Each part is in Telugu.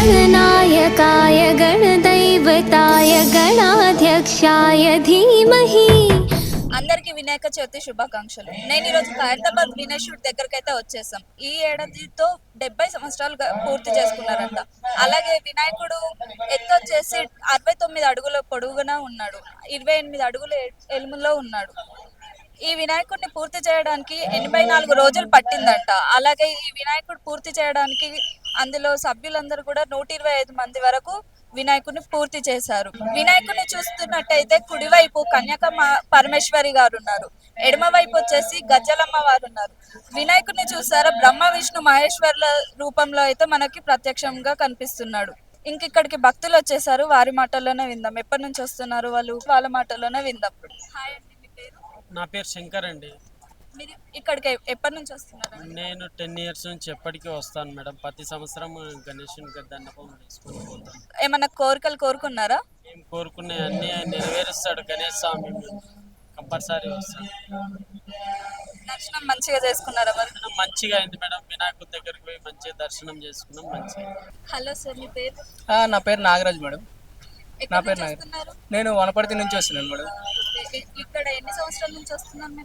गणनायकाय गणदैवताय गणाध्यक्षाय धीमहि అందరికీ వినాయక చవితి శుభాకాంక్షలు నేను ఈరోజు ఖైరతాబాద్ వినాయకుడి దగ్గరికి అయితే వచ్చేసాం ఈ ఏడాదితో డెబ్బై సంవత్సరాలు గ- పూర్తి చేసుకున్నారంట అలాగే వినాయకుడు ఎత్తు వచ్చేసి అరవై తొమ్మిది అడుగుల పొడుగున ఉన్నాడు ఇరవై ఎనిమిది అడుగుల ఎ- ఎలుములో ఉన్నాడు ఈ వినాయకుడిని పూర్తి చేయడానికి ఎనభై నాలుగు రోజులు పట్టిందంట అలాగే ఈ వినాయకుడు పూర్తి చేయడానికి అందులో సభ్యులందరూ కూడా నూట ఇరవై ఐదు మంది వరకు వినాయకుడిని పూర్తి చేశారు. వినాయకుడిని చూస్తున్నట్టయితే కుడివైపు కన్యాక పరమేశ్వరి గారు ఉన్నారు. ఎడమ వైపు వచ్చేసి గజ్జలమ్మ వారు ఉన్నారు. వినాయకుడిని చూసారా? బ్రహ్మ విష్ణు మహేశ్వర్ల రూపంలో అయితే మనకి ప్రత్యక్షంగా కనిపిస్తున్నాడు. ఇంక ఇక్కడికి భక్తులు వచ్చేసారు. వారి మాటల్లోనే విందాం. ఎప్పటి నుంచి వస్తున్నారు వాళ్ళు? వాళ్ళ మాటల్లోనే విందాం. హాయ్ నా పేరు శంకర్ అండి. మీరు ఇక్కడికి ఎప్పటి నుంచి వస్తున్నారు నేను టెన్ ఇయర్స్ నుంచి ఎప్పటికీ వస్తాను మేడం. ప్రతి సంవత్సరం గణేషునికి దండపం వేసుకొని పోతాను. ఏమన్నా కోరికలు కోరుకున్నారా? మేము కోరుకునే అన్ని ఆయన నెరవేరుస్తాడు గణేష్ స్వామి. కంపల్సరీ వస్తాడు దర్శనం మంచిగా చేసుకున్నారా మరి? దర్శనం మంచిగా అయింది మేడం. వినాయకుడి దగ్గరికి పోయి మంచిగా దర్శనం చేసుకున్నాం మంచిగా హలో సార్ మీ పేరు? ఆ, నా పేరు నాగరాజ్ మేడం. నా పేరు నాగరాజ్. నేను వనపర్తి నుంచి వస్తున్నాను మేడం. ఇక్కడ ఎన్ని సంవత్సరాల నుంచి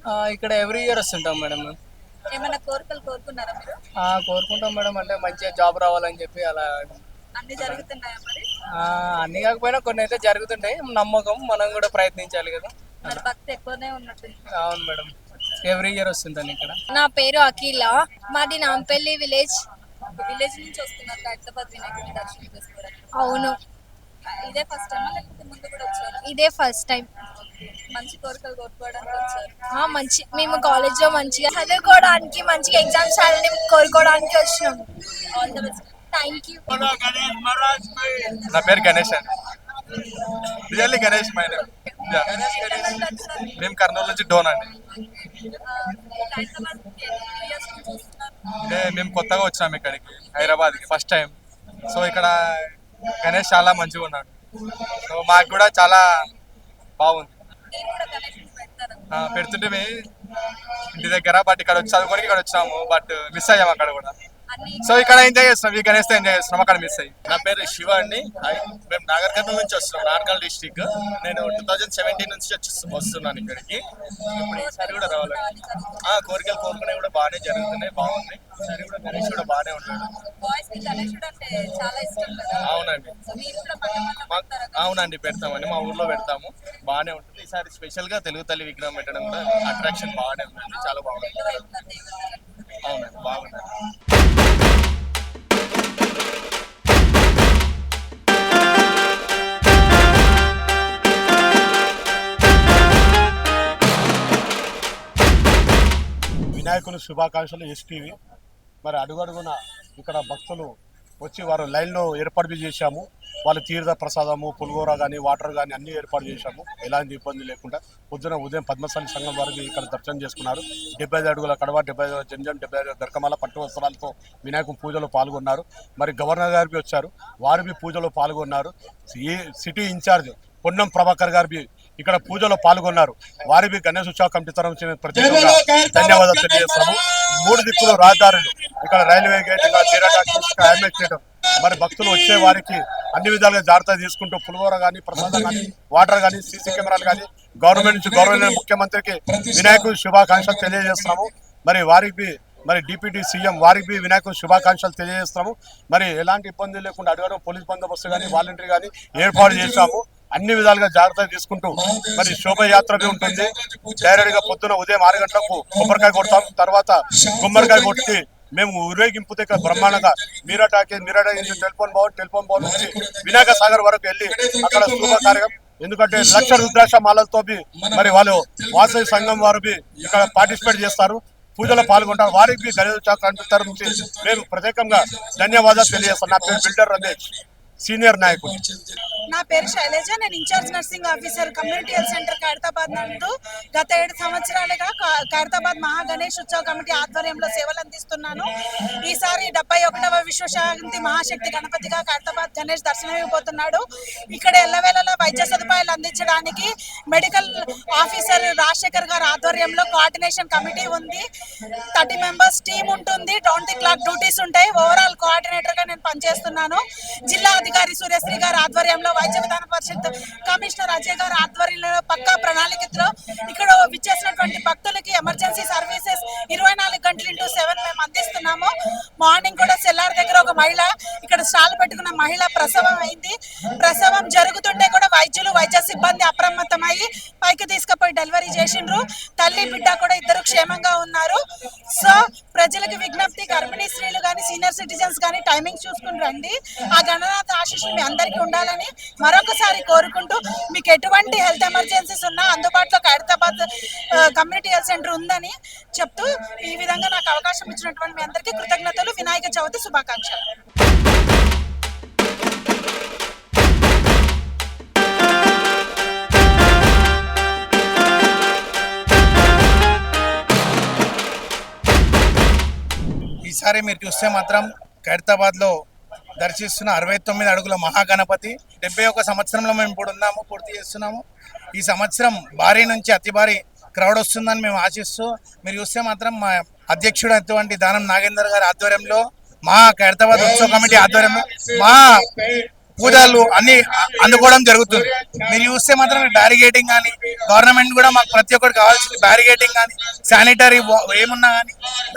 ఆ, ఇక్కడ ఎవ్రీ ఇయర్ వస్తుంటాం మేడం. మేము. ఏమైనా కోరికలు కోరుకున్నారా మీరు? ఆ, కోరుకుంటాం మేడం. అంటే మంచిగా జాబ్ రావాలని చెప్పి అలా అన్ని జరుగుతున్నాయా మరి? ఆ, అన్ని కాకపోయినా కొన్ని అయితే జరుగుతుంటాయి. నమ్మకం మనం కూడా ప్రయత్నించాలి కదా. మరి భక్తి ఎక్కువనే ఉన్నట్టుంది. అవును మేడం. ఎవ్రీ ఇయర్ వస్తుంటాను ఇక్కడ. నా పేరు అఖిల. మాది నాంపల్లి విలేజ్. విలేజ్ నుంచి వస్తున్నారు హైదరాబాద్ వినాయకుడిని దర్శనం చేసుకోవడానికి. అవును. ఇదే ఫస్ట్ టైమా లేకపోతే ముందు కూడా వచ్చారు? ఇదే ఫస్ట్ టైం మంచి కోరికలు కోరుకోవడానికి వచ్చారు. మంచి మేము కాలేజ్లో మంచిగా చదువుకోవడానికి మంచిగా ఎగ్జామ్స్ రాయాలని కోరుకోవడానికి వచ్చినాం. All the best thank you నా పేరు గణేష్ అండి. రియల్లీ గణేష్ మై నేమ్ మేము కర్నూలు నుంచి డోన్ అండి. అంటే మేము కొత్తగా వచ్చినాం ఇక్కడికి హైదరాబాద్కి ఫస్ట్ టైం సో ఇక్కడ గణేష్ చాలా మంచిగా ఉన్నాడు. సో మాకు కూడా చాలా బాగుంది. ఆ, పెడుతుంటే ఇంటి దగ్గర బట్ ఇక్కడ వచ్చి చదువుకోనికి ఇక్కడ వచ్చాము బట్ మిస్ అయ్యాము అక్కడ కూడా. సో ఇక్కడ ఎంజాయ్ చేస్తున్నాం. ఈ గణేష్తో ఎంజాయ్ చేస్తున్నాం. అక్కడ మిస్ అయ్యి. నా పేరు శివ అండి. మేము నాగర్ కర్నూలు నుంచి వస్తున్నాం. నార్కల్ డిస్టిక్. నేను టూ థౌజండ్ సెవెంటీన్ నుంచి వచ్చి వస్తున్నాను ఇక్కడికి. ఇప్పుడు ఈసారి కూడా రావాలి ఆ కోరికలు కోరుకునే కూడా బాగానే జరుగుతున్నాయి. బాగున్నాయి. ఈసారి కూడా గణేష్ కూడా బాగానే ఉన్నాడు. బాయ్స్కి గణేశుడు అంటే చాలా ఇష్టం కదా. అవునండి. అవునండి పెడతామండి. మా ఊర్లో పెడతాము. బాగానే ఉంటుంది. ఈసారి స్పెషల్గా తెలుగు తల్లి విగ్రహం పెట్టడం కూడా అట్రాక్షన్ బాగానే ఉందండి చాలా బాగుంది. అవునండి బాగుందండి వినాయకుని శుభాకాంక్షలు ఎస్పీవి. మరి అడుగడుగున ఇక్కడ భక్తులు వచ్చి వారు లైన్లో ఏర్పాటు చేశాము. వాళ్ళ తీర్థ ప్రసాదము పులిగోర కానీ వాటర్ కానీ అన్నీ ఏర్పాటు చేశాము. ఎలాంటి ఇబ్బంది లేకుండా పొద్దున ఉదయం పద్మశాలి సంఘం వారికి ఇక్కడ దర్శనం చేసుకున్నారు. డెబ్బై ఐదు అడుగుల కడవ డెబ్బై ఐదు జంజం డెబ్బై ఐదు దర్కమాల పట్టు వస్త్రాలతో వినాయకుని పూజలో పాల్గొన్నారు. మరి గవర్నర్ గారికి వచ్చారు. వారు పూజలో పాల్గొన్నారు. ఈ సిటీ ఇన్ఛార్జ్ పొన్నం ప్రభాకర్ గారి ఇక్కడ పూజలో పాల్గొన్నారు. వారి గణేష్ ఉత్సవ కమిటీ తరఫు ప్రత్యేకంగా ధన్యవాదాలు తెలియజేస్తాము. మూడు దిక్కులు రహదారులు ఇక్కడ రైల్వే గేట్ తీరగా స్టేట్ మరి భక్తులు వచ్చే వారికి అన్ని విధాలుగా జాగ్రత్త తీసుకుంటూ పులిహోర కానీ ప్రసాదం కానీ వాటర్ కానీ సీసీ కెమెరాలు కానీ గవర్నమెంట్ నుంచి గవర్నమెంట్ ముఖ్యమంత్రికి వినాయకుడి శుభాకాంక్షలు తెలియజేస్తున్నాము మరి వారికి మరి డిప్యూటీ సీఎం వారికి వినాయకుడి శుభాకాంక్షలు తెలియజేస్తున్నాము మరి ఎలాంటి ఇబ్బంది లేకుండా అడుగు పోలీస్ బందోబస్తు కానీ వాలంటీర్ కానీ ఏర్పాటు చేశాము. అన్ని విధాలుగా జాగ్రత్త తీసుకుంటూ మరి శోభయాత్ర ఉంటుంది. డైరెక్ట్గా పొద్దున ఉదయం ఆరు గంటలకు కొబ్బరికాయ కొడతాం. తర్వాత గుమ్మడికాయ కొట్టి మేము ఊరేగింపు దగ్గర బ్రహ్మాండంగా మీరాటాకి టాకీ నుంచి టెలిఫోన్ భవన్ టెలిఫోన్ భవన్ నుంచి వినాయక సాగర్ వరకు వెళ్ళి అక్కడ శుభ కార్యక్రమం. ఎందుకంటే లక్ష రుద్రాక్ష మాలలతో మరి వాళ్ళు వాసవి సంఘం వారు ఇక్కడ పార్టిసిపేట్ చేస్తారు. పూజలో పాల్గొంటారు. వారికి గణేష్ నుంచి మేము ప్రత్యేకంగా ధన్యవాదాలు తెలియజేస్తాను నా పేరు బిల్డర్ రమేష్ సీనియర్ నాయకుడు. నా పేరు శైలజ నేను in charge nursing officer community health centre Khairatabad నందు గత ఏడు సంవత్సరాలుగా ఖైరతాబాద్ మహా గణేష్ ఉత్సవ కమిటీ ఆధ్వర్యంలో సేవలు అందిస్తున్నాను. ఈసారి డెబ్బై ఒకటవ విశ్వశాంతి మహాశక్తి గణపతిగా ఖైరతాబాద్ గణేష్ దర్శనమివ్వబోతున్నాడు. ఇక్కడ ఎల్లవేళలా వైద్య సదుపాయాలు అందించడానికి మెడికల్ ఆఫీసర్ రాజశేఖర్ గారు ఆధ్వర్యంలో కోఆర్డినేషన్ కమిటీ ఉంది. థర్టీ మెంబర్స్ టీం ఉంటుంది. ట్వంటీ క్లాక్ డ్యూటీస్ ఉంటాయి. ఓవరాల్ కోఆర్డినేటర్గా నేను పనిచేస్తున్నాను. జిల్లా అధికారి సూర్యశ్రీ గారి ఆధ్వర్యంలో వైద్య విధాన పరిషత్ కమిషనర్ అజయ్ గారి ఆధ్వర్యంలో పక్కా ప్రణాళికలో ఇక్కడ విచ్చేసినటువంటి భక్తులకి ఎమర్జెన్సీ సర్వీసెస్ ఇరవై నాలుగు గంటలు ఇంటూ సెవెన్ మేము అందిస్తున్నాము. మార్నింగ్ కూడా సెల్లార్ దగ్గర ఒక మహిళ ఇక్కడ స్టాల్ పెట్టుకున్న మహిళ ప్రసవం అయింది. ప్రసవం జరుగుతుంటే కూడా వైద్యులు వైద్య సిబ్బంది అప్రమత్తమయ్యి పైకి తీసుకుపోయి డెలివరీ చేసిండ్రు. తల్లి బిడ్డ కూడా ఇద్దరు క్షేమంగా ఉన్నారు. సో ప్రజలకు విజ్ఞప్తి గర్భిణీ స్త్రీలు కానీ సీనియర్ సిటిజన్స్ కానీ టైమింగ్ చూసుకుని రండి. ఆ గణనాథ ఆశీస్సులు మీ అందరికీ ఉండాలని మరొకసారి కోరుకుంటూ మీకు ఎటువంటి హెల్త్ ఎమర్జెన్సీస్ ఉన్నా అందుబాటులో ఖైరతాబాద్ కమ్యూనిటీ హెల్త్ సెంటర్ ఉందని చెప్తూ ఈ విధంగా నాకు అవకాశం ఇచ్చినటువంటి మీ అందరికీ కృతజ్ఞతలు. వినాయక చవితి శుభాకాంక్షలు. ఒకసారి మీరు చూస్తే మాత్రం ఖైరతాబాద్లో దర్శిస్తున్న అరవై తొమ్మిది అడుగుల మహాగణపతి. డెబ్బై ఒక సంవత్సరంలో మేము ఇప్పుడు ఉన్నాము పూర్తి చేస్తున్నాము. ఈ సంవత్సరం భారీ నుంచి అతి భారీ క్రౌడ్ వస్తుందని మేము ఆశిస్తూ మీరు చూస్తే మాత్రం మా అధ్యక్షుడు అటువంటి దానం నాగేందర్ గారి ఆధ్వర్యంలో మా ఖైరతాబాద్ ఉత్సవ కమిటీ ఆధ్వర్యంలో మా పూజలు అన్ని అందుకోవడం జరుగుతుంది. మీరు చూస్తే మాత్రం బ్యారిగేటింగ్ కానీ గవర్నమెంట్ కూడా మాకు ప్రతి ఒక్కరికి కావాల్సింది బ్యారిగేటింగ్ కానీ శానిటరీ ఏమున్నా కానీ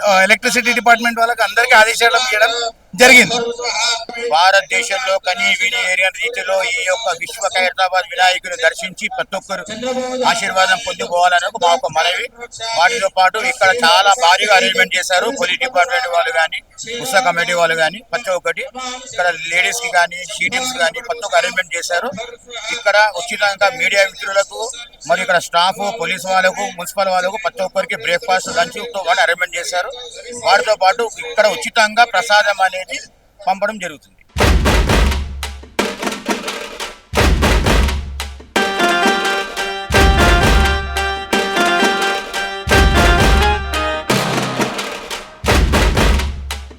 uh, ఎలక్ట్రిసిటీ డిపార్ట్మెంట్ వాళ్ళకి అందరికీ ఆదేశాలు ఇవ్వడం జరిగింది. భారతదేశంలో కనీ విని ఏరియన్ రీతిలో ఈ యొక్క విశ్వ ఖైరతాబాద్ వినాయకుని దర్శించి ప్రతి ఒక్కరు ఆశీర్వాదం పొందుకోవాలని మా ఒక మనవి. వాటితో పాటు ఇక్కడ చాలా భారీగా అరేంజ్మెంట్ చేశారు పోలీస్ డిపార్ట్మెంట్ వాళ్ళు కానీ పుస్తక కమిటీ వాళ్ళు కానీ ప్రతి ఒక్కటి. ఇక్కడ లేడీస్కి కానీ షీటింగ్స్ కానీ ప్రతి ఒక్క అరేంజ్మెంట్ చేశారు. ఇక్కడ ఉచితంగా మీడియా మిత్రులకు మరి ఇక్కడ స్టాఫ్ పోలీస్ వాళ్ళకు మున్సిపల్ వాళ్ళకు ప్రతి ఒక్కరికి బ్రేక్ఫాస్ట్ లంచ్తో పాటు అరేంజ్మెంట్ చేశారు. వాటితో పాటు ఇక్కడ ఉచితంగా ప్రసాదం అనేది పంపడం జరుగుతుంది.